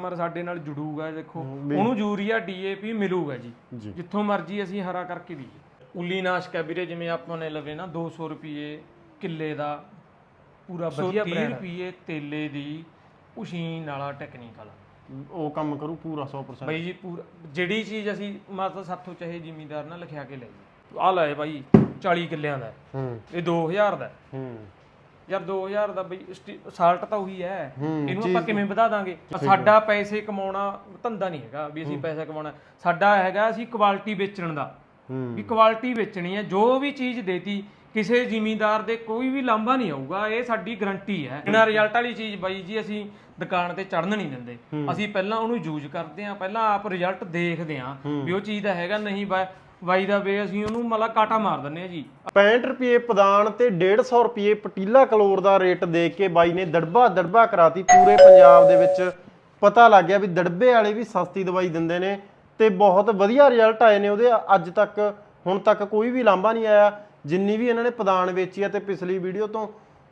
ਮਰ ਸਾਡੇ ਨਾਲ ਜੁੜੂਗਾ ਦੇਖੋ। ਉਹਨੂੰ ਯੂਰੀਆ ਡੀਏਪੀ ਮਿਲੂਗਾ ਜੀ। ਜਿੱਥੋਂ ਮਰਜ਼ੀ ਅਸੀਂ ਹਰਾ ਕਰਕੇ ਵੀ ਉੱਲੀ ਨਾਸ਼ਕ ਹੈ ਵੀਰੇ ਜਿਵੇਂ ਆਪਾਂ ਨੇ ਲਵੇ ਨਾ 200 ਰੁਪਏ ਕਿੱਲੇ ਦਾ ਪੂਰਾ ਵਧੀਆ 30 ਰੁਪਏ ਤੇਲੇ ਦੀ ਉਸ਼ੀਨ ਵਾਲਾ ਟੈਕਨੀਕਲ ਉਹ ਕੰਮ ਕਰੂ ਪੂਰਾ 100% ਬਾਈ ਜੀ ਪੂਰਾ ਜਿਹੜੀ ਚੀਜ਼ ਅਸੀਂ ਮਤਲਬ ਸਾਥੋਂ ਚਾਹੇ ਜ਼ਿਮੀਂਦਾਰ ਨਾਲ ਲਿਖਿਆ ਕੇ ਲੈ ਜੀ ਆ ਲੈ ਬਾਈ 40 ਕਿੱਲਿਆਂ ਦਾ। ਇਹ 2000 ਦਾ। ਹੈ। ਯਾਰ 2000 ਦਾ ਬਈ ਸਾਲਟ ਤਾਂ ਉਹੀ ਹੈ। ਇਹਨੂੰ ਆਪਾਂ ਕਿਵੇਂ ਵਧਾ ਦਾਂਗੇ? ਸਾਡਾ ਪੈਸੇ ਕਮਾਉਣਾ ਧੰਦਾ ਨਹੀਂ ਹੈਗਾ ਵੀ ਅਸੀਂ ਪੈਸਾ ਕਮਾਉਣਾ। ਸਾਡਾ ਹੈਗਾ ਅਸੀਂ ਕੁਆਲਿਟੀ ਵੇਚਣ ਦਾ। ਵੀ ਕੁਆਲਿਟੀ ਵੇਚਣੀ ਹੈ। ਜੋ ਵੀ ਚੀਜ਼ ਦੇਤੀ ਕਿਸੇ ਜ਼ਿਮੀਂਦਾਰ ਦੇ ਕੋਈ ਵੀ ਲਾਂਭਾ ਨਹੀਂ ਆਊਗਾ ਇਹ ਸਾਡੀ ਗਰੰਟੀ ਹੈ। ਬਿਨਾਂ ਰਿਜ਼ਲਟ ਵਾਲੀ ਚੀਜ਼ ਬਾਈ ਜੀ ਅਸੀਂ ਦੁਕਾਨ ਤੇ ਚੜਨ ਨਹੀਂ ਦਿੰਦੇ। ਅਸੀਂ ਪਹਿਲਾਂ ਉਹਨੂੰ ਯੂਜ਼ ਕਰਦੇ ਹਾਂ ਪਹਿਲਾਂ ਆਪ ਰਿਜ਼ਲਟ ਦੇਖਦੇ ਹਾਂ ਵੀ ਉਹ ਚੀਜ਼ ਦਾ ਹੈਗਾ ਨਹੀਂ ਬਾਈ ਬਾਈ ਦਾ ਵੇ ਅਸੀਂ ਉਹਨੂੰ ਮਲਾ ਕਾਟਾ ਮਾਰ ਦਿੰਦੇ ਆ ਜੀ। 65 ਰੁਪਏ ਪਦਾਨ ਤੇ 150 ਰੁਪਏ ਪਟੀਲਾ ਕਲੋਰ ਦਾ ਰੇਟ ਦੇਖ ਕੇ ਬਾਈ ਨੇ ਦੜਬਾ ਦੜਬਾ ਕਰਾਤੀ। ਪੂਰੇ ਪੰਜਾਬ ਦੇ ਵਿੱਚ ਪਤਾ ਲੱਗ ਗਿਆ ਵੀ ਦੜਬੇ ਵਾਲੇ ਵੀ ਸਸਤੀ ਦਵਾਈ ਦਿੰਦੇ ਨੇ ਤੇ ਬਹੁਤ ਵਧੀਆ ਰਿਜ਼ਲਟ ਆਏ ਨੇ ਉਹਦੇ। ਅੱਜ ਤੱਕ ਹੁਣ ਤੱਕ ਕੋਈ ਵੀ ਲਾਂਭਾ ਨਹੀਂ ਆਇਆ। ਜਿੰਨੀ ਵੀ ਇਹਨਾਂ ਨੇ ਪਦਾਨ ਵੇਚੀ ਆ ਤੇ ਪਿਛਲੀ ਵੀਡੀਓ ਤੋਂ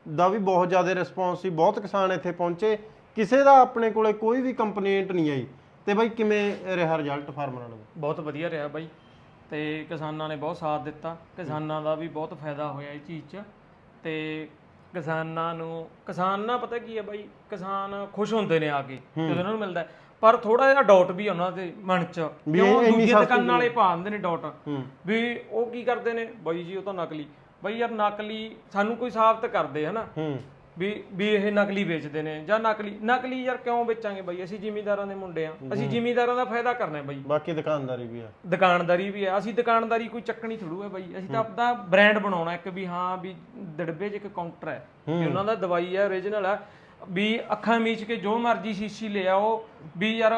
ਦਾ ਵੀ ਬਹੁਤ ਜ਼ਿਆਦਾ ਰਿਸਪੌਂਸ ਸੀ। ਬਹੁਤ ਕਿਸਾਨ ਇੱਥੇ ਪਹੁੰਚੇ। ਕਿਸੇ ਦਾ ਆਪਣੇ ਕੋਲੇ ਕੋਈ ਵੀ ਕੰਪਲੇਂਟ ਨਹੀਂ ਆਈ। ਤੇ ਬਾਈ ਕਿਵੇਂ ਰਿਹਾ ਰਿਜ਼ਲਟ ਫਾਰਮਰਾਂ ਨੂੰ ਬਹੁਤ ਵਧੀਆ ਰਿਹਾ ਬਾਈ। ਤੇ ਕਿਸਾਨਾਂ ਨੇ ਬਹੁਤ ਸਾਥ ਦਿੱਤਾ। ਕਿਸਾਨਾਂ ਦਾ ਵੀ ਬਹੁਤ ਫਾਇਦਾ ਹੋਇਆ ਇਹ ਚੀਜ਼ 'ਚ ਤੇ ਕਿਸਾਨਾਂ ਨੂੰ ਕਿਸਾਨ ਨਾ ਪਤਾ ਕੀ ਹੈ ਬਾਈ ਕਿਸਾਨ ਖੁਸ਼ ਹੁੰਦੇ ਨੇ ਆ ਕੇ ਜਦੋਂ ਉਹਨਾਂ ਨੂੰ ਮਿਲਦਾ। ਪਰ ਥੋੜਾ ਜਿਹਾ ਡਾਊਟ ਵੀ ਉਹਨਾਂ ਦੇ ਮਨ 'ਚ ਕਿਉਂ ਦੁਕਾਨਾਂ ਵਾਲੇ ਪਾ ਦਿੰਦੇ ਨੇ ਡਾਊਟ ਹੂੰ। ਵੀ ਉਹ ਕੀ ਕਰਦੇ ਨੇ? ਬਾਈ ਜੀ ਉਹ ਤਾਂ ਨਕਲੀ। ਬਾਈ ਯਾਰ ਨਕਲੀ ਸਾਨੂੰ ਕੋਈ ਸਾਬਤ ਕਰਦੇ ਹਨਾ ਹੂੰ। ਵੀ ਵੀ ਇਹ ਨਕਲੀ ਵੇਚਦੇ ਨੇ ਜਾਂ ਨਕਲੀ ਨਕਲੀ ਯਾਰ ਕਿਉਂ ਵੇਚਾਂਗੇ ਬਾਈ? ਅਸੀਂ ਜ਼ਿਮੀਂਦਾਰਾਂ ਦੇ ਮੁੰਡੇ ਆ। ਅਸੀਂ ਜ਼ਿਮੀਂਦਾਰਾਂ ਦਾ ਫਾਇਦਾ ਕਰਨਾ ਹੈ ਬਾਈ। ਬਾਕੀ ਦੁਕਾਨਦਾਰੀ ਵੀ ਆ। ਦੁਕਾਨਦਾਰੀ ਵੀ ਹੈ ਅਸੀਂ ਦੁਕਾਨਦਾਰੀ ਕੋਈ ਚੱਕਣੀ ਥੋੜੂ ਹੈ ਬਾਈ। ਅਸੀਂ ਤਾਂ ਆਪਦਾ ਬ੍ਰਾਂਡ ਬਣਾਉਣਾ ਇੱਕ ਵੀ ਹਾਂ ਵੀ ਦੜਬੇ 'ਚ ਇੱਕ ਕਾਊਂਟਰ ਹੈ। ਵੀ ਉਹਨਾਂ ਦਾ ਦਵਾਈ ਹੈ ਓਰੀਜਨਲ ਹੈ ਵੀ ਅੱਖਾਂ ਮੀਚ ਕੇ ਜੋ ਮਰਜ਼ੀ ਸ਼ੀਸ਼ੀ ਲੈ ਆਓ ਵੀ ਯਾਰ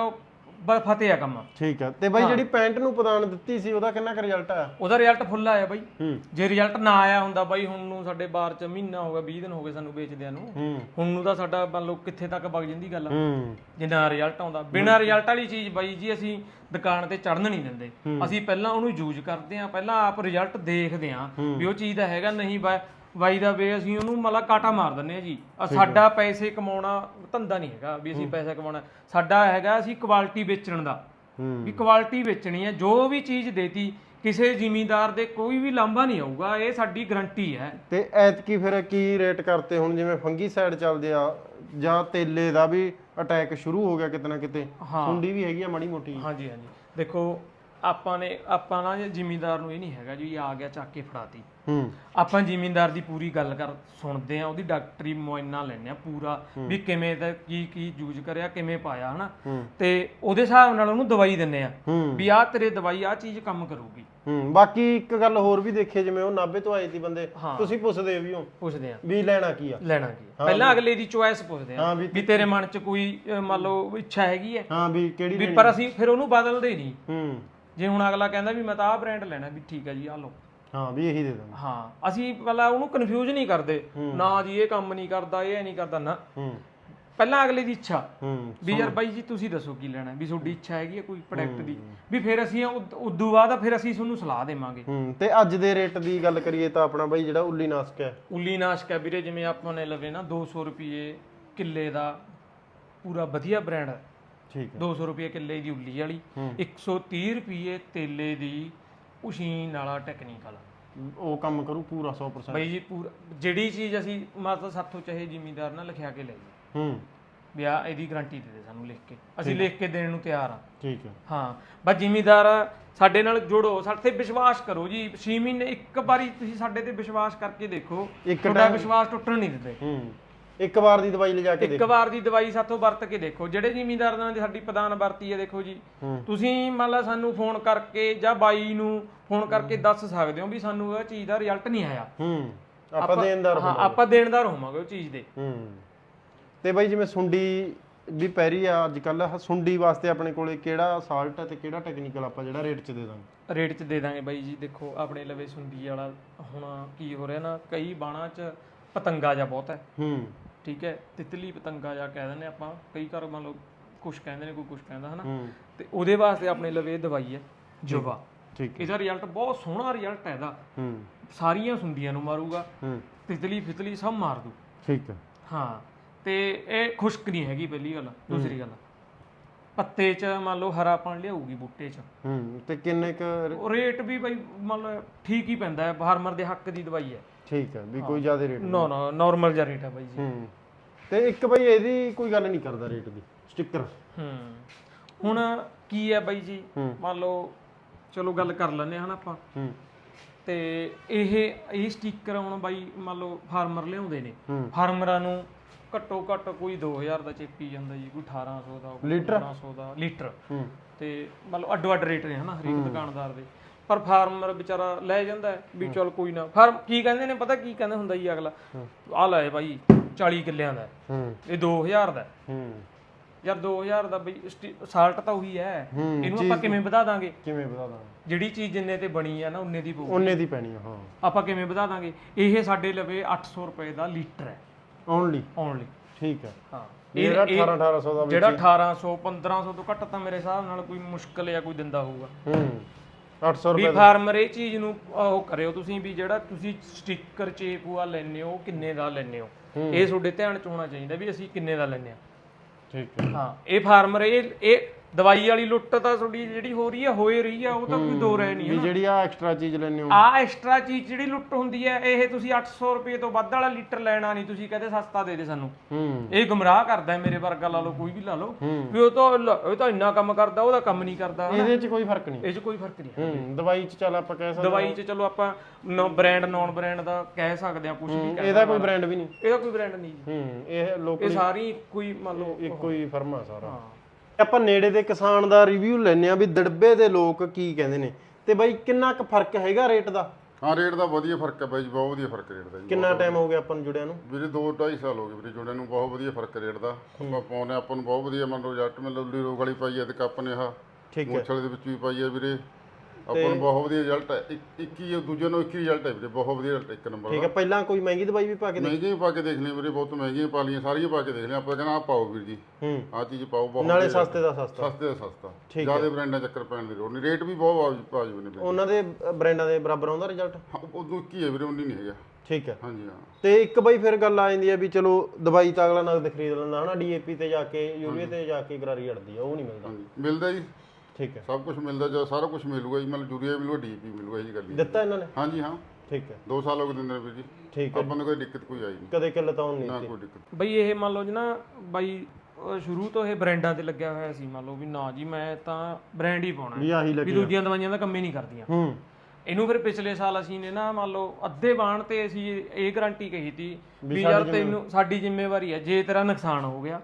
ਬ- ਫਤਿਹ ਆ ਕੰਮ। ਠੀਕ ਆ। ਤੇ ਬਾਈ ਜਿਹੜੀ ਪੈਂਟ ਨੂੰ ਪ੍ਰਦਾਨ ਦਿੱਤੀ ਸੀ ਉਹਦਾ ਕਿੰਨਾ ਕੁ ਰਿਜ਼ਲਟ ਆਇਆ? ਉਹਦਾ ਰਿਜ਼ਲਟ ਫੁੱਲ ਆਇਆ ਬਾਈ। ਹੂੰ। ਜੇ ਰਿਜ਼ਲਟ ਨਾ ਆਇਆ ਹੁੰਦਾ ਬਾਈ ਹੁਣ ਨੂੰ ਸਾਡੇ ਬਾਰ ਚ ਮਹੀਨਾ ਹੋ ਗਿਆ 20 ਦਿਨ ਹੋ ਗਏ ਸਾਨੂੰ ਵੇਚਦਿਆਂ ਨੂੰ। ਹੂੰ। ਹੁਣ ਨੂੰ ਤਾਂ ਸਾਡਾ ਮੰਨ ਲਓ ਕਿੱਥੇ ਤੱਕ ਵਗ ਜਾਂਦੀ ਗੱਲ। ਹੂੰ। ਜੇ ਨਾ ਰਿਜ਼ਲਟ ਆਉਂਦਾ। ਬਿਨਾਂ ਰਿਜ਼ਲਟ ਵਾਲੀ ਚੀਜ਼ ਬਾਈ ਜੀ ਅਸੀਂ ਦੁਕਾਨ ਤੇ ਚੜਨ ਨਹੀਂ ਦਿੰਦੇ। ਅਸੀਂ ਪਹਿਲਾਂ ਉਹਨੂੰ ਯੂਜ਼ ਕਰਦੇ ਹਾਂ ਪਹਿਲਾਂ ਆਪ ਰਿਜ਼ਲਟ ਦੇਖਦੇ ਹਾਂ। ਵੀ ਉਹ ਚੀਜ਼ ਦਾ ਹੈਗਾ ਨਹੀਂ ਬਾਈ। ਬਾਈ ਦਾ ਵੇ ਅਸੀਂ ਉਹਨੂੰ ਮਲਾ ਕਾਟਾ ਮਾਰ ਦਿੰਦੇ ਆ ਜੀ। ਆਹ ਸਾਡਾ ਪੈਸੇ ਕਮਾਉਣਾ ਧੰਦਾ ਨਹੀਂ ਹੈਗਾ ਵੀ ਅਸੀਂ ਪੈਸਾ ਕਮਾਉਣਾ। ਸਾਡਾ ਹੈਗਾ ਅਸੀਂ ਕੁਆਲਿਟੀ ਵੇਚਣ ਦਾ। ਹੂੰ। ਵੀ ਕੁਆਲਿਟੀ ਵੇਚਣੀ ਹੈ। ਜੋ ਵੀ ਚੀਜ਼ ਦੇਤੀ ਕਿਸੇ ਜ਼ਿਮੀਂਦਾਰ ਦੇ ਕੋਈ ਵੀ ਲਾਂਭਾ ਨਹੀਂ ਆਊਗਾ ਇਹ ਸਾਡੀ ਗਰੰਟੀ ਹੈ। ਤੇ ਐਤਕੀ ਫਿਰ ਕੀ ਰੇਟ ਕਰਤੇ ਹੁਣ? ਜਿਵੇਂ ਫੰਗੀ ਸਾਈਡ ਚੱਲਦੇ ਆ ਜਾਂ ਤੇਲੇ ਦਾ ਵੀ ਅਟੈਕ ਸ਼ੁਰੂ ਹੋ ਗਿਆ ਕਿਤੇ ਨਾ ਕਿਤੇ। ਹਾਂ। ਸੁੰਡੀ ਵੀ ਹੈਗੀ ਆ ਮਾੜੀ ਮੋਟੀ। ਹਾਂਜੀ ਹਾਂਜੀ। ਦੇਖੋ ਆਪਾਂ ਨੇ ਆਪਾਂ ਨਾ ਜ਼ਿਮੀਂਦਾਰ ਨੂੰ ਇਹ ਨਹੀਂ ਹੈਗਾ ਜੀ ਆ ਗਿਆ ਚੱਕ ਕੇ ਫੜਾਤੀ। ਹੂੰ। ਆਪਾਂ ਜ਼ਿਮੀਂਦਾਰ ਦੀ ਪੂਰੀ ਗੱਲ ਕਰ ਸੁਣਦੇ ਆ ਉਹਦੀ ਡਾਕਟਰੀ ਮੁਆਇਨਾ ਲੈਣੇ ਆ ਪੂਰਾ ਵੀ ਕਿਵੇਂ ਦਾ ਕੀ ਕੀ ਯੂਜ਼ ਕਰਿਆ ਕਿਵੇਂ ਪਾਇਆ ਹਨਾ। ਤੇ ਉਹਦੇ ਹਿਸਾਬ ਨਾਲ ਉਹਨੂੰ ਦਵਾਈ ਦਿੰਨੇ ਆ ਵੀ ਆਹ ਤੇਰੇ ਦਵਾਈ ਆਹ ਚੀਜ਼ ਕੰਮ ਕਰੂਗੀ। ਹੂੰ ਬਾਕੀ ਇੱਕ ਗੱਲ ਹੋਰ ਵੀ ਦੇਖੇ ਜਿਵੇਂ ਉਹ ਨਾਭੇ ਤੋਂ ਆਏ ਸੀ ਬੰਦੇ। ਤੁਸੀਂ ਪੁੱਛਦੇ ਵੀ ਹੋ ਪੁੱਛਦੇ ਆ ਵੀ ਲੈਣਾ ਕੀ ਆ? ਲੈਣਾ ਕੀ ਆ। ਪਹਿਲਾਂ ਅਗਲੇ ਦੀ ਚੁਆਇਸ ਪੁੱਛਦੇ ਆ ਵੀ ਤੇਰੇ ਮਨ 'ਚ ਕੋਈ ਮੰਨ ਲਓ ਇੱਛਾ ਹੈਗੀ ਹੈ ਹਾਂ ਵੀ ਕਿਹੜੀ ਵੀ ਪਰ ਅਸੀਂ ਫਿਰ ਉਹਨੂੰ ਬਦਲਦੇ ਨਹੀਂ। ਹੂੰ। ਜੇ ਹੁਣ ਅਗਲਾ ਕਹਿੰਦਾ ਵੀ ਮੈਂ ਤਾਂ ਆਹ ਬ੍ਰਾਂਡ ਲੈਣਾ ਵੀ ਠੀਕ ਹੈ ਜੀ ਆਹ ਲਓ। ਹਾਂ ਵੀ ਇਹੀ ਦੇ ਦੇਣਾ। ਹਾਂ ਅਸੀਂ ਪਹਿਲਾਂ ਉਹਨੂੰ ਕਨਫਿਊਜ਼ ਨਹੀਂ ਕਰਦੇ। ਨਾ ਜੀ ਇਹ ਕੰਮ ਨਹੀਂ ਕਰਦਾ ਇਹ ਨਹੀਂ ਕਰਦਾ ਨਾ। ਹੂੰ। ਪਹਿਲਾਂ ਅਗਲੇ ਦੀ ਇੱਛਾ। ਹੂੰ ਵੀ ਯਾਰ ਬਾਈ ਜੀ ਤੁਸੀਂ ਦੱਸੋ ਕੀ ਲੈਣਾ ਵੀ ਤੁਹਾਡੀ ਇੱਛਾ ਹੈਗੀ ਹੈ ਕੋਈ ਪ੍ਰੋਡਕਟ ਦੀ। ਵੀ ਫਿਰ ਅਸੀਂ ਉਦ- ਉਦੋਂ ਬਾਅਦ ਫਿਰ ਅਸੀਂ ਤੁਹਾਨੂੰ ਸਲਾਹ ਦੇਵਾਂਗੇ। ਹੂੰ ਤੇ ਅੱਜ ਦੇ ਰੇਟ ਦੀ ਗੱਲ ਕਰੀਏ ਤਾਂ ਆਪਣਾ ਬਾਈ ਜਿਹੜਾ ਉੱਲੀ ਨਾਸਕ ਹੈ। ਉੱਲੀ ਨਾਸ਼ਕ ਹੈ ਵੀਰੇ ਜਿਵੇਂ ਆਪਾਂ ਨੇ ਲਵੇ ਨਾ 200 ਰੁਪਏ ਕਿੱਲੇ ਦਾ ਪੂਰਾ ਵਧੀਆ ਬ੍ਰਾਂਡ ਹੈ। ਠੀਕ ਹੈ। 200 ਰੁਪਏ ਕਿੱਲੇ ਦੀ ਉੱਲੀ ਵਾਲੀ 130 ਰੁਪਏ ਤੇਲੇ ਦੀ ਉਸ਼ੀਨ ਵਾਲਾ ਟੈਕਨੀਕਲ ਉਹ ਕੰਮ ਕਰੂ ਪੂਰਾ 100% ਬਈ ਜੀ ਪੂਰਾ ਜਿਹੜੀ ਚੀਜ਼ ਅਸੀਂ ਮਤਲਬ ਸਾਥੋਂ ਚਾਹੇ ਜ਼ਿਮੀਂਦਾਰ ਨਾਲ ਲਿਖਿਆ ਕੇ ਲੈ ਜੀ ਹੂੰ। ਵੀ ਆ ਇਹਦੀ ਗਾਰੰਟੀ ਦੇ ਦੇ ਸਾਨੂੰ ਲਿਖ ਕੇ। ਅਸੀਂ ਲਿਖ ਕੇ ਦੇਣ ਨੂੰ ਤਿਆਰ ਹਾਂ ਠੀਕ ਹੈ। ਹਾਂ ਬਸ ਜ਼ਿਮੀਂਦਾਰ ਸਾਡੇ ਨਾਲ ਜੁੜੋ ਸਾਡੇ ਤੇ ਵਿਸ਼ਵਾਸ ਕਰੋ ਜੀ। 6 ਮਹੀਨੇ ਇੱਕ ਵਾਰੀ ਤੁਸੀਂ ਸਾਡੇ ਤੇ ਵਿਸ਼ਵਾਸ ਕਰਕੇ ਦੇਖੋ। ਤੁਹਾਡਾ ਵਿਸ਼ਵਾਸ ਟੁੱਟਣ ਨਹੀਂ ਦਿੰਦੇ। ਹੂੰ। ਇੱਕ ਵਾਰ ਦੀ ਦਵਾਈ ਲਿਜਾ ਕੇ ਇੱਕ ਵਾਰ ਦੀ ਦਵਾਈ ਸਾਥੋਂ ਵਰਤ ਕੇ ਦੇਖੋ। ਜਿਹੜੇ ਜ਼ਿਮੀਂਦਾਰ ਨਾਲ ਸਾਡੀ ਪ੍ਰਧਾਨ ਵਰਤੀ ਹੈ ਦੇਖੋ ਜੀ। ਤੁਸੀਂ ਮੰਨ ਲਾ ਸਾਨੂੰ ਫੋਨ ਕਰਕੇ ਜਾਂ ਬਾਈ ਨੂੰ ਫੋਨ ਕਰਕੇ ਦੱਸ ਸਕਦੇ ਹੋ ਵੀ ਸਾਨੂੰ ਇਹ ਚੀਜ਼ ਦਾ ਰਿਜ਼ਲਟ ਨਹੀਂ ਆਇਆ। ਹੂੰ। ਆਪਾਂ ਦੇਣਦਾਰ ਹਾਂ ਆਪਾਂ ਦੇਣਦਾਰ ਹੋਵਾਂਗੇ ਉਹ ਚੀਜ਼ ਦੇ। ਹੂੰ। ਤੇ ਬਾਈ ਜਿਵੇਂ ਸੁੰਡੀ ਵੀ ਪੈ ਰਹੀ ਆ ਅੱਜ ਕੱਲ ਸੁੰਡੀ ਵਾਸਤੇ ਆਪਣੇ ਕੋਲੇ ਕਿਹੜਾ ਸਾਲਟ ਹੈ ਤੇ ਕਿਹੜਾ ਟੈਕਨੀਕਲ ਆਪਾਂ ਜਿਹੜਾ ਰੇਟ 'ਚ ਦੇ ਦਾਂਗੇ? ਰੇਟ 'ਚ ਦੇ ਦਾਂਗੇ ਬਾਈ ਜੀ। ਦੇਖੋ ਆਪਣੇ ਲਵੇ ਸੁੰਡੀ ਵਾਲਾ ਹੁਣ ਕੀ ਹੋ ਰਿਹਾ ਨਾ ਕਈ ਬਾਣਾ 'ਚ ਪਤੰਗਾ ਜਾਂ ਬਹੁਤ ਹੈ। ਹੂੰ। ਠੀਕ ਹੈ ਤਿਤਲੀ ਪਤੰਗਾ ਜਾਂ ਕਹਿ ਦਿੰਦੇ ਆਪਾਂ। ਕਈ ਘਰ ਮੰਨ ਲਓ ਕੁਝ ਕਹਿੰਦੇ ਨੇ ਕੋਈ ਕੁਝ ਕਹਿੰਦਾ ਹਨਾ? ਤੇ ਉਹਦੇ ਵਾਸਤੇ ਆਪਣੇ ਲਵੇ ਦਵਾਈ ਹੈ ਜਵਾ। ਠੀਕ ਇਹਦਾ ਰਿਜ਼ਲਟ ਬਹੁਤ ਸੋਹਣਾ ਰਿਜ਼ਲਟ ਹੈ ਇਹਦਾ। ਹੂੰ। ਸਾਰੀਆਂ ਸੁੰਡੀਆਂ ਨੂੰ ਮਾਰੂਗਾ। ਹੂੰ। ਤਿਤਲੀ ਫਿਤਲੀ ਸਭ ਮਾਰ ਦੂ। ਠੀਕ ਹੈ। ਹਾਂ ਤੇ ਇਹ ਖੁਸ਼ਕ ਨਹੀਂ ਹੈਗੀ ਪਹਿਲੀ ਗੱਲ ਦੂਸਰੀ ਗੱਲ। ਪੱਤੇ 'ਚ ਮੰਨ ਲਓ ਹਰਾਪਣ ਲਿਆਊਗੀ ਬੂਟੇ 'ਚ। ਹੂੰ ਤੇ ਕਿੰਨੇ ਕ ਉਹ ਰੇਟ ਵੀ ਬਾਈ ਮੰਨ ਲਓ ਠੀਕ ਹੀ ਪੈਂਦਾ ਹੈ ਫਾਰਮਰ ਦੇ ਹੱਕ ਦੀ ਦਵਾਈ ਹੈ। ਠੀਕ ਹੈ ਵੀ ਕੋਈ ਜ਼ਿਆਦਾ ਰੇਟ ਨੋ ਨੋ ਨਾਰਮਲ ਜਿਹਾ ਰੇਟ ਹੈ ਬਾਈ ਜੀ। ਹੂੰ ਤੇ ਇੱਕ ਬਈ ਇਹਦੀ ਕੋਈ ਗੱਲ ਨਹੀਂ ਕਰਦਾ ਰੇਟ ਦੀ ਸਟicker ਹੂੰ ਹੁਣ ਕੀ ਹੈ ਬਾਈ ਜੀ। ਮੰਨ ਲਓ ਚਲੋ ਗੱਲ ਕਰ ਲੈਂਦੇ ਹਾਂ ਆਪਾਂ। ਹੂੰ। ਤੇ ਇਹ ਇਹ ਸਟicker ਹੁਣ ਬਾਈ ਮੰਨ ਲਓ ਫਾਰਮਰ ਲਿਆਉਂਦੇ ਨੇ। ਫਾਰਮਰਾਂ ਨੂੰ ਘੱਟੋ ਘੱਟ ਕੋਈ 2000 ਦਾ ਚੇਪੀ ਜਾਂਦਾ ਜੀ ਕੋਈ 1800 ਦਾ ਕੋਈ ਲੀਟਰ? 1500 ਦਾ ਲੀਟਰ। ਹੂੰ। ਤੇ ਮੰਨ ਲਓ ਅੱਡੋ ਅੱਡ ਰੇਟ ਨੇ ਹਨਾ ਹਰੇਕ ਦੁਕਾਨਦਾਰ ਦੇ। ਪਰ ਫਾਰਮਰ ਵਿਚਾਰਾ ਲੈ ਜਾਂਦਾ ਹੈ ਵੀ ਚਲ ਕੋਈ ਨਾ। ਫਾਰਮ ਕੀ ਕਹਿੰਦੇ ਨੇ ਪਤਾ ਕੀ ਕਹਿੰਦੇ ਹੁੰਦਾ ਜੀ ਅਗਲਾ? ਆ ਲੈ ਬਾਈ 40 ਕਿੱਲਿਆਂ ਦਾ। ਹੈ, ਹੂੰ ਇਹ 2000 ਦਾ ਹੈ। ਹੂੰ। ਯਾਰ 2000 ਦਾ ਬਈ ਸਟੀ- ਸਾਲਟ ਤਾਂ ਉਹੀ ਹੈ। ਹੂੰ, ਇਹਨੂੰ ਆਪਾਂ ਕਿਵੇਂ ਵਧਾ ਦਾਂਗੇ? ਕਿਵੇਂ ਵਧਾ ਦਾਂ ਜਿਹੜੀ ਚੀਜ਼ ਜਿੰਨੇ ਤੇ ਬਣੀ ਆ ਨਾ ਉਨੇ ਦੀ ਪਊ ਉਹਨੇ ਦੀ ਪੈਣੀ ਆ ਹਾਂ। ਆਪਾਂ ਕਿਵੇਂ ਵਧਾ ਦਾਂਗੇ? ਇਹ ਸਾਡੇ ਲਵੇ 800 ਰੁਪਏ ਦਾ ਲੀਟਰ ਹੈ। ਓਨਲੀ ਓਨਲੀ ਠੀਕ ਹੈ। ਹਾਂ। ਜਿਹੜਾ 18 1800 ਦਾ ਜਿਹੜਾ 1800 1500 ਤੋਂ ਘੱਟ ਤਾਂ ਮੇਰੇ ਹਿਸਾਬ ਨਾਲ ਕੋਈ ਮੁਸ਼ਕਲ ਜਾਂ ਕੋਈ ਦਿੰਦਾ ਹੋਊਗਾ। ਹੂੰ। 800 ਵੀ ਰੁਪਏ ਫਾਰਮਰ ਇਹ ਚੀਜ਼ ਨੂੰ ਉਹ ਕਰਿਓ ਤੁਸੀਂ ਵੀ ਜਿਹੜਾ ਤੁਸੀਂ ਸਟicker ਚੇਪੂਆ ਲੈਨੇ ਹੋ ਕਿੰਨੇ ਦਾ ਲੈਨੇ ਹੋ। ਇਹ ਤੁਹਾਡੇ ਧਿਆਨ ਚ ਹੋਣਾ ਚਾਹੀਦਾ ਵੀ ਅਸੀਂ ਕਿੰਨੇ ਦਾ ਲੈਨੇ ਆ ਠੀਕ ਹੈ। ਹਾਂ। ਇਹ ਫਾਰਮਰ ਇਹ ਇਹ ਦਵਾਈ ਵਾਲੀ ਲੁੱਟ ਤਾਂ ਤੁਹਾਡੀ ਜਿਹੜੀ ਹੋ ਰਹੀ ਹੈ ਹੋਏ ਰਹੀ ਆ ਉਹ ਤਾਂ ਕੋਈ ਦੋ ਰਹਿ ਨਹੀਂ ਵੀ ਜਿਹੜੀ ਆ ਐਕਸਟਰਾ ਚੀਜ਼ ਲੈਣੇ ਹੋ। ਆ ਐਕਸਟਰਾ ਚੀਜ਼ ਜਿਹੜੀ ਲੁੱਟ ਹੁੰਦੀ ਹੈ ਇਹ ਤੁਸੀਂ 800 ਰੁਪਏ ਤੋਂ ਵੱਧ ਵਾਲਾ ਲੀਟਰ ਲੈਣਾ ਨਹੀਂ ਤੁਸੀਂ ਕਹਿੰਦੇ ਸਸਤਾ ਦੇ ਦੇ ਸਾਨੂੰ। ਹੂੰ। ਇਹ ਗੁੰਮਰਾਹ ਕਰਦਾ ਹੈ ਮੇਰੇ ਵਰਗਾ ਲਾ ਲਓ ਕੋਈ ਵੀ ਲਾ ਲਓ। ਵੀ ਉਹ ਤਾਂ ਲ- ਇਹ ਤਾਂ ਇੰਨਾ ਕੰਮ ਕਰਦਾ ਉਹਦਾ ਕੰਮ ਨਹੀਂ ਕਰਦਾ ਇਹਦੇ 'ਚ ਕੋਈ ਫ਼ਰਕ ਨਹੀਂ। ਇਹ 'ਚ ਕੋਈ ਫ਼ਰਕ ਨਹੀਂ। ਹੈ। ਹੂੰ ਦਵਾਈ 'ਚ ਚੱਲ ਆਪਾਂ ਕਹਿ ਸਕਦੇ ਦਵਾਈ 'ਚ ਚਲੋ ਆਪਾਂ ਬ੍ਰਾਂਡ ਨਾਨ ਬ੍ਰਾਂਡ ਦਾ ਕਹਿ ਸਕਦੇ ਆ ਕੁਝ ਵੀ ਕਹਿ ਇਹਦਾ ਕੋਈ ਬ੍ਰਾਂਡ ਵੀ ਨਹੀਂ। ਇਹਦਾ ਕੋਈ ਬ੍ਰਾਂਡ ਨਹੀਂ ਜੀ। ਹੂੰ ਇਹ ਲੋਕ ਇਹ ਸਾਰੀ ਕੋਈ ਮੰਨ ਲਓ ਇੱਕੋ ਹੀ ਫਰਮ ਆ ਸਾਰਾ। ਹਾਂ। ਆਪਾਂ ਨੇੜੇ ਦੇ ਕਿਸਾਨ ਦਾ ਰਿਵਿਊ ਲੈਣੇ ਆ ਵੀ ਦੜਬੇ ਦੇ ਲੋਕ ਕੀ ਕਹਿੰਦੇ ਨੇ। ਤੇ ਬਾਈ ਕਿੰਨਾ ਕੁ ਫ਼ਰਕ ਹੈਗਾ ਰੇਟ ਦਾ? ਹਾਂ ਰੇਟ ਦਾ ਵਧੀਆ ਫ਼ਰਕ ਹੈ ਬਾਈ ਜੀ ਬਹੁਤ ਵਧੀਆ ਫ਼ਰਕ ਰੇਟ ਦਾ ਜੀ ਕਿੰਨਾ ਟਾਈਮ ਹੋ ਗਿਆ ਆਪਾਂ ਨੂੰ ਜੁੜਿਆ ਨੂੰ? ਵੀਰੇ 2 2.5 ਸਾਲ ਹੋ ਗਏ ਵੀਰੇ ਜੁੜਿਆਂ ਨੂੰ ਬਹੁਤ ਵਧੀਆ ਫ਼ਰਕ ਰੇਟ ਦਾ। ਆਪਾਂ ਪਾਉਨੇ ਆਪਾਂ ਨੂੰ ਬਹੁਤ ਵਧੀਆ ਮੰਨ ਲਓ ਜੱਟ ਮਿਲ ਲੁੱਲੀ ਰੋਗ ਵਾਲੀ ਪਾਈ ਹੈ ਤੇ ਕੱਪ ਨੇ ਆਹ ਠੀਕ ਹੈ। ਮੁੱਛਲੇ ਦੇ ਵਿੱਚ ਵੀ ਪਾਈ ਹੈ ਵੀਰੇ। ਆਪਾਂ ਨੂੰ ਬਹੁਤ ਵਧੀਆ ਰਿਜ਼ਲਟ ਹੈ ਇੱਕ- ਇੱਕ ਹੀ ਦੂਜੇ ਨੂੰ ਇੱਕ ਹੀ ਰਿਜ਼ਲਟ ਹੈ ਵੀਰੇ ਬਹੁਤ ਵਧੀਆ result, ਇੱਕ ਨੰਬਰ ਠੀਕ ਹੈ ਪਹਿਲਾਂ ਕੋਈ ਮਹਿੰਗੀ ਦਵਾਈ ਵੀ ਪਾ ਕੇ ਦੇ ਮਹਿੰਗੀਆਂ ਪਾ ਕੇ ਦੇਖ ਲਈ ਵੀਰੇ ਬਹੁਤ ਮਹਿੰਗੀਆਂ ਪਾ ਲਈਆਂ ਸਾਰੀਆਂ ਪਾ ਕੇ ਦੇਖ ਆਪਾਂ ਕਹਿੰਦਾ ਆ ਪਾਓ ਵੀਰ ਜੀ। ਹੂੰ। ਆਹ ਚੀਜ਼ ਪਾਓ ਬਹੁਤ ਨਾਲੇ ਸਸਤੇ ਦਾ ਸਸਤਾ। ਸਸਤੇ ਦਾ ਸਸਤਾ। ਠੀਕ ਜ਼ਿਆਦਾ ਬ੍ਰਾਂਡਾਂ ਚੱਕਰ ਪੈਣ ਦੀ ਲੋੜ ਨਹੀਂ ਰੇਟ ਵੀ ਬਹੁਤ ਵਾਜਬ ਨੇ ਉਹਨਾਂ ਦੇ ਬ੍ਰਾਂਡਾਂ ਦੇ ਬਰਾਬਰ ਆਉਂਦਾ ਰਿਜ਼ਲਟ ਹਾਂ, ਉਦੋਂ ਇੱਕ ਹੀ ਹੈ ਵੀਰੇ ਉਨੀ ਨਹੀਂ ਹੈਗਾ। ਠੀਕ ਹੈ ਹਾਂਜੀ ਹਾਂ। ਤੇ ਇੱਕ ਬਈ ਫਿਰ ਗੱਲ ਆ ਜਾਂਦੀ ਹੈ ਵੀ ਚਲੋ ਦਵਾਈ ਤਾਂ ਅਗਲਾ ਨਗਦ ਖਰੀਦ ਲੈਂਦਾ ਹਨਾ ਡੀਏਪੀ ਤੇ ਜਾ ਕੇ ਯੂਰੀਆ ਤੇ ਜਾ ਕੇ ਗਰਾਰੀ ਅੜਦੀ ਆ ਉਹ ਨਹੀਂ ਮਿਲਦਾ। ਮਿਲਦਾ ਜੀ। ਠੀਕ ਹੈ। ਸਭ ਕੁਝ ਮਿਲਦਾ ਜੋ ਸਾਰਾ ਕੁਝ ਮਿਲੂਗਾ ਜੀ ਮਤਲਬ ਯੂਰੀਆ ਮਿਲੂਗਾ ਡੀਪੀ ਮਿਲੂਗਾ ਇਹ ਜੀ ਗੱਲ ਦਿੱਤਾ ਇਹਨਾਂ ਨੇ? ਹਾਂਜੀ ਹਾਂ। ਠੀਕ ਹੈ। 2 ਸਾਲ ਹੋ ਗਏ ਦਿੰਦੇ ਨੇ ਵੀਰ ਜੀ। ਠੀਕ ਹੈ। ਆਪਾਂ ਨੂੰ ਕੋਈ ਦਿੱਕਤ ਕੋਈ ਆਈ ਨਹੀਂ। ਕਦੇ ਕਿੱਲ ਤਾਂ ਨਹੀਂ ਨਾ ਕੋਈ ਦਿੱਕਤ। ਬਈ ਇਹ ਮੰਨ ਲਓ ਜੀ ਨਾ ਬਾਈ ਅਹ ਸ਼ੁਰੂ ਤੋਂ ਇਹ ਬ੍ਰਾਂਡਾਂ ਤੇ ਲੱਗਿਆ ਹੋਇਆ ਸੀ ਮੰਨ ਲਓ ਵੀ ਨਾ ਜੀ ਮੈਂ ਤਾਂ ਬ੍ਰਾਂਡ ਹੀ ਪਾਉਣਾ ਹੈ। ਵੀ ਆਹੀ ਵੀ ਦੂਜੀਆਂ ਦਵਾਈਆਂ ਦਾ ਕੰਮ ਹੀ ਨਹੀਂ ਕਰਦੀਆਂ। ਹੂੰ। ਇਹਨੂੰ ਫਿਰ ਪਿਛਲੇ ਸਾਲ ਅਸੀਂ ਨੇ ਨਾ ਮੰਨ ਲਓ ਅੱਧੇ ਬਾਣ ਤੇ ਅਸੀਂ ਇਹ ਗਾਰੰਟੀ ਕਹੀ ਤੀ ਵੀ ਯਾਰ ਤੈਨੂੰ ਸਾਡੀ ਜ਼ਿੰਮੇਵਾਰੀ ਹੈ ਜੇ ਤੇਰਾ ਨੁਕਸਾਨ ਹੋ ਗਿਆ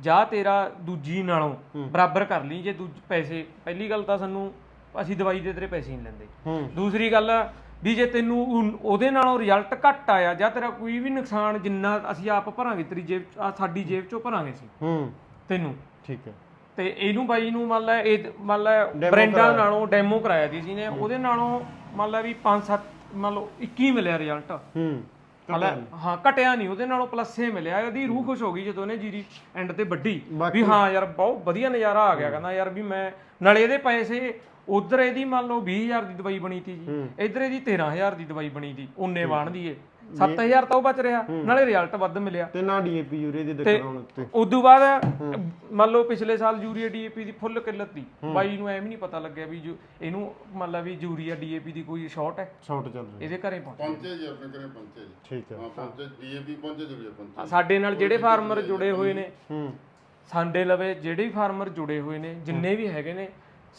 ਜਾਂ ਤੇਰਾ ਦੂਜੀ ਨਾਲੋਂ ਬਰਾਬਰ ਕਰ ਲਈ ਜੇ ਦੂਜ ਪੈਸੇ ਪਹਿਲੀ ਗੱਲ ਤਾਂ ਸਾਨੂੰ ਅਸੀਂ ਦਵਾਈ ਦੇ ਤੇਰੇ ਪੈਸੇ ਨਹੀਂ ਲੈਂਦੇ। ਦੂਸਰੀ ਗੱਲ ਵੀ ਜੇ ਤੈਨੂੰ ਉਹਦੇ ਨਾਲੋਂ ਰਿਜ਼ਲਟ ਘੱਟ ਆਇਆ ਜਾਂ ਤੇਰਾ ਕੋਈ ਵੀ ਨੁਕਸਾਨ ਜਿੰਨਾ ਅਸੀਂ ਆਪ ਭਰਾਂਗੇ ਤੇਰੀ ਜੇਬ ਸਾਡੀ ਜੇਬ ਚੋਂ ਭਰਾਂਗੇ ਸੀ ਤੈਨੂੰ। ਠੀਕ ਹੈ। ਤੇ ਇਹਨੂੰ ਬਾਈ ਨੂੰ ਮੰਨ ਲੈ ਇਹ ਮੰਨ ਲੈ ਬ੍ਰਾਂਡਾਂ ਨਾਲੋਂ ਡੈਮੋ ਕਰਾਇਆ ਸੀ ਨੇ ਉਹਦੇ ਨਾਲੋਂ ਮੰਨ ਲੈ ਵੀ 5-7 ਮੰਨ ਲਓ 21 ਮਿਲਿਆ ਰਿਜ਼ਲਟ ਹੂੰ ਹਾਲਾ- ਹਾਂ ਘਟਿਆ ਨਹੀਂ ਉਹਦੇ ਨਾਲੋਂ ਪਲੱਸ ਹੀ ਮਿਲਿਆ ਉਹਦੀ ਰੂਹ ਖੁਸ਼ ਹੋ ਗਈ ਜਦੋਂ ਉਹਨੇ ਜੀਰੀ ਐਂਡ ਤੇ ਵੱਡੀ ਵੀ ਹਾਂ ਯਾਰ ਬਹੁਤ ਵਧੀਆ ਨਜ਼ਾਰਾ ਆ ਗਿਆ ਕਹਿੰਦਾ ਯਾਰ ਵੀ ਮੈਂ ਨਾਲੇ ਇਹਦੇ ਪੈਸੇ ਉਧਰ ਇਹਦੀ ਮੰਨ ਲਓ 20000 ਦੀ ਦਵਾਈ ਬਣੀ ਤੀ ਜੀ ਇਧਰ ਇਹਦੀ 13000 ਦੀ ਦਵਾਈ ਬਣੀ ਤੀ ਉਹਨੇ ਬਾਣ ਦੀ ਏ। 7000 ਤਾਂ ਉਹ ਬਚ ਰਿਹਾ। ਨਾਲੇ ਰਿਜ਼ਲਟ ਵੱਧ ਮਿਲਿਆ। ਤੇ ਨਾ ਡੀਏਪੀ ਯੂਰੀਆ ਦੀ ਦਿੱਕਤ ਆਉਣ ਉੱਤੇ ਉਦੋਂ ਬਾਅਦ ਮੰਨ ਲਓ ਪਿਛਲੇ ਸਾਲ ਯੂਰੀਆ ਡੀਏਪੀ ਦੀ ਫੁੱਲ ਕਿੱਲਤ ਸੀ। ਬਾਈ ਨੂੰ ਐਵੇਂ ਨਹੀਂ ਪਤਾ ਲੱਗਿਆ ਵੀ ਜੋ ਇਹਨੂੰ ਮੰਨ ਲਾ ਵੀ ਯੂਰੀਆ ਡੀਏਪੀ ਦੀ ਕੋਈ ਸ਼ਾਰਟ ਹੈ। ਸ਼ਾਰਟ ਚੱਲ ਰਹੀ। ਇਹਦੇ ਘਰੇ ਪਹੁੰਚ। ਪਹੁੰਚੇ ਜੀ ਆਪਣੇ ਘਰੇ ਪਹੁੰਚੇ ਜੀ। ਠੀਕ ਹੈ। ਹਾਂ ਪਹੁੰਚੇ। ਡੀਏਪੀ ਪਹੁੰਚੇ ਜੁਰੀਆ ਪਹੁੰਚੇ ਸਾਡੇ ਨਾਲ ਜਿਹੜੇ ਫਾਰਮਰ ਜੁੜੇ ਹੋਏ ਨੇ। ਹੂੰ। ਸਾਡੇ ਲਵੇ ਜਿਹੜੇ ਵੀ ਫਾਰਮਰ ਜੁੜੇ ਹੋਏ ਨੇ ਜਿੰਨੇ ਵੀ ਹੈਗੇ ਨੇ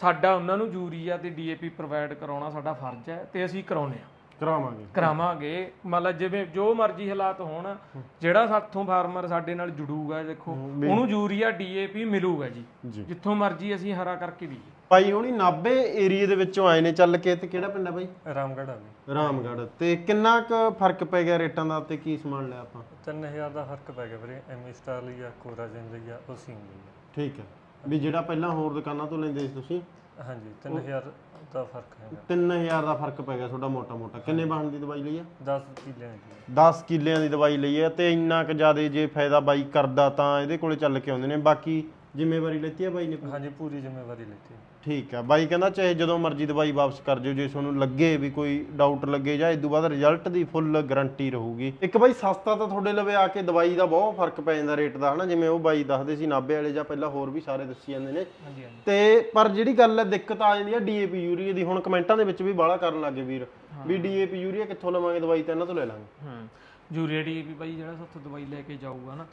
ਸਾਡਾ ਉਹਨਾਂ ਨੂੰ ਯੂਰੀਆ ਤੇ ਡੀਏਪੀ ਪ੍ਰੋਵਾਈਡ ਕਰਾਉਣਾ ਸਾਡਾ ਫਰਜ਼ ਹੈ ਤੇ ਅਸੀਂ ਕਰਾਉਨੇ ਆ ਕਰਾਵਾਂਗੇ। ਕਰਾਵਾਂਗੇ। ਮਤਲਬ ਜਿਵੇਂ ਜੋ ਮਰਜ਼ੀ ਹਾਲਾਤ ਹੋਣ ਜਿਹੜਾ ਸਾਥੋਂ ਫਾਰਮਰ ਸਾਡੇ ਨਾਲ ਜੁੜੂਗਾ ਦੇਖੋ ਉਹਨੂੰ ਯੂਰੀਆ ਡੀਏਪੀ ਮਿਲੂਗਾ ਜੀ। ਜਿੱਥੋਂ ਮਰਜ਼ੀ ਅਸੀਂ ਹਰਾ ਕਰਕੇ ਵੀ। ਭਾਈ ਹੁਣੀ ਨਾਬੇ ਏਰੀਏ ਦੇ ਵਿੱਚੋਂ ਆਏ ਨੇ ਚੱਲ ਕੇ ਤੇ ਕਿਹੜਾ ਪਿੰਡ ਹੈ ਬਾਈ ਰਾਮਗੜ੍ਹ ਆ ਗਈ ਰਾਮਗੜ੍ਹ। ਤੇ ਕਿੰਨਾ ਕੁ ਫ਼ਰਕ ਪੈ ਗਿਆ ਰੇਟਾਂ ਦਾ ਤੇ ਕੀ ਸਮਾਨ ਲਿਆ ਆਪਾਂ? 3000 ਦਾ ਫ਼ਰਕ ਪੈ ਗਿਆ ਵੀਰੇ ਐਮੀ ਸਟਾਰ ਲਈ ਆ ਕੋਰਾਜਨ ਲਈ ਆ ਉਹ ਸੀਨ ਲਈ ਠੀਕ ਹੈ। ਵੀ ਜਿਹੜਾ ਪਹਿਲਾਂ ਹੋਰ ਦੁਕਾਨਾਂ ਤੋਂ ਲੈਂਦੇ ਸੀ ਤੁਸੀਂ? ਆ ਹਾਂਜੀ 3000 ਦਾ ਫ਼ਰਕ ਹੈਗਾ। 3000 ਦਾ ਫ਼ਰਕ ਪੈ ਗਿਆ ਤੁਹਾਡਾ ਮੋਟਾ ਮੋਟਾ। ਕਿੰਨੇ ਬਾਣ ਦੀ ਦਵਾਈ ਲਈ ਆ? 10 ਕਿੱਲਿਆਂ ਦੀ 10 ਕਿੱਲਿਆਂ ਦੀ ਦਵਾਈ ਲਈ ਹੈ ਤੇ ਇੰਨਾ ਕੁ ਜ਼ਿਆਦਾ ਜੇ ਫਾਇਦਾ ਬਾਈ ਕਰਦਾ ਤਾਂ ਇਹਦੇ ਕੋਲੇ ਚੱਲ ਕੇ ਆਉਂਦੇ ਨੇ। ਬਾਕੀ ਜ਼ਿੰਮੇਵਾਰੀ ਲੈਤੀ ਆ ਬਾਈ ਨੇ? ਹਾਂਜੀ ਪੂਰੀ ਜ਼ਿੰਮੇਵਾਰੀ ਲੈਤੀ ਠੀਕ ਆ। ਬਾਈ ਕਹਿੰਦਾ ਚਾਹੇ ਜਦੋਂ ਮਰਜ਼ੀ ਦਵਾਈ ਵਾਪਸ ਕਰ ਜਿਓ ਜੇ ਤੁਹਾਨੂੰ ਲੱਗੇ ਵੀ ਕੋਈ ਡਾਊਟ ਲੱਗੇ ਜਾਂ ਇਦੋਂ ਬਾਅਦ ਰਿਜ਼ਲਟ ਦੀ ਫੁੱਲ ਗਾਰੰਟੀ ਰਹੂਗੀ। ਇੱਕ ਬਾਈ ਸਸਤਾ ਤਾਂ ਤੁਹਾਡੇ ਲਵੇ ਆ ਕੇ ਦਵਾਈ ਦਾ ਬਹੁਤ ਫ਼ਰਕ ਪੈ ਜਾਂਦਾ ਰੇਟ ਦਾ ਹਨਾ? ਜਿਵੇਂ ਉਹ ਬਾਈ ਦੱਸਦੇ ਸੀ ਨਾਭੇ ਵਾਲੇ ਜਾਂ ਪਹਿਲਾਂ ਹੋਰ ਵੀ ਸਾਰੇ ਦੱਸੀ ਜਾਂਦੇ ਨੇ। ਹਾਂਜੀ ਹਾਂਜੀ। ਤੇ ਪਰ ਜਿਹੜੀ ਗੱਲ ਹੈ ਦਿੱਕਤ ਆ ਜਾਂਦੀ ਹੈ ਡੀਏਪੀ ਯੂਰੀਆ ਦੀ। ਹੁਣ ਕਮੈਂਟਾਂ ਦੇ ਵਿੱਚ ਵੀ ਬਾਹਲਾ ਕਰਨ ਲੱਗੇ ਵੀਰ। ਵੀ ਡੀਏਪੀ ਯੂਰੀਆ ਕਿੱਥੋਂ ਲਵਾਂਗੇ ਦਵਾਈ ਤਾਂ ਇਹਨਾਂ ਤੋਂ ਲੈ ਲਾਂਗੇ। ਹੂੰ। ਯੂਰੀਆ ਡੀਏਪੀ ਬਾਈ ਜਿਹੜਾ ਸਾਥੋਂ ਦਵਾਈ ਲੈ ਕੇ ਜਾਊਗਾ ਨਾ